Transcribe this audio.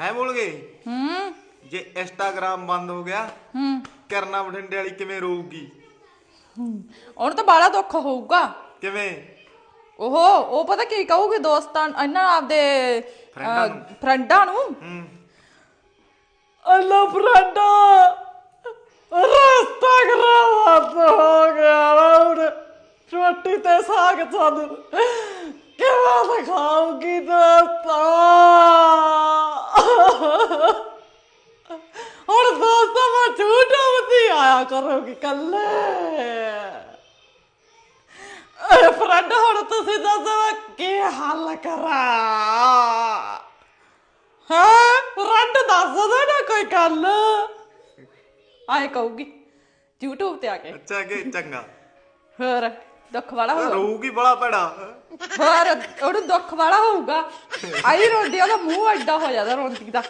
ਹੈ ਬੋਲ ਗਏ? ਹੂੰ। ਜੇ ਇੰਸਟਾਗ੍ਰਾਮ ਬੰਦ ਹੋ ਗਿਆ ਹੂੰ। ਕਰਨਾ ਬਠਿੰਡੇ ਵਾਲੀ ਕਿਵੇਂ ਰੋਊਗੀ ਉਹਨੂੰ ਤਾਂ ਬਾਲਾ ਦੁੱਖ ਹੋਊਗਾ। ਕਿਵੇਂ? ਉਹ ਉਹ ਪਤਾ ਕੀ ਕਹੂਗੀ ਦੋਸਤਾਂ ਇਹਨਾਂ ਆਪਦੇ ਫਰੈਂਡਾਂ ਨੂੰ। ਫਰੈਂਡਾਂ ਨੂੰ? ਹੂੰ। ਅੱਲਾ ਫਰੈਂਡਾ ਰਸਤਾ ਖਰਾਬ ਹੋ ਗਿਆ ਹੁਣ। ਛੋਟੀ ਤੇ ਸਾਗ ਸਾਨੂੰ ਕਿਵੇਂ ਦਿਖਾਉਗੀ ਦੋਸਤਾ? ਹੁਣ ਦੋਸਤਾ ਮੈਂ ਝੂਠਾ ਬਤੀ ਆਇਆ ਕਰੋਗੀ ਕੱਲੇ। ਏ ਫਰੈਂਡ ਹੁਣ ਤੁਸੀਂ ਦੱਸੋ ਮੈਂ ਕੀ ਹੱਲ ਕਰਾਂ। ਹਾਂ? ਫਰੈਂਡ ਦੱਸ ਦੋ ਨਾ ਕੋਈ ਗੱਲ। ਆਏ ਕਹੂਗੀ YouTube ਤੇ ਆ ਕੇ। ਅੱਛਾ ਕਿ ਚੰਗਾ। ਹੋਰ ਦੁੱਖ ਵਾਲਾ ਹੋਊਗਾ ਰੋਊਗੀ ਬੜਾ ਭੈੜਾ। ਹੋਰ ਉਹਨੂੰ ਦੁੱਖ ਵਾਲਾ ਹੋਊਗਾ। ਆਈ ਰੋਂਦੀ ਉਹਦਾ ਮੂੰਹ ਐਡਾ ਹੋ ਜਾਂਦਾ ਰੋਂਦੀ ਦਾ।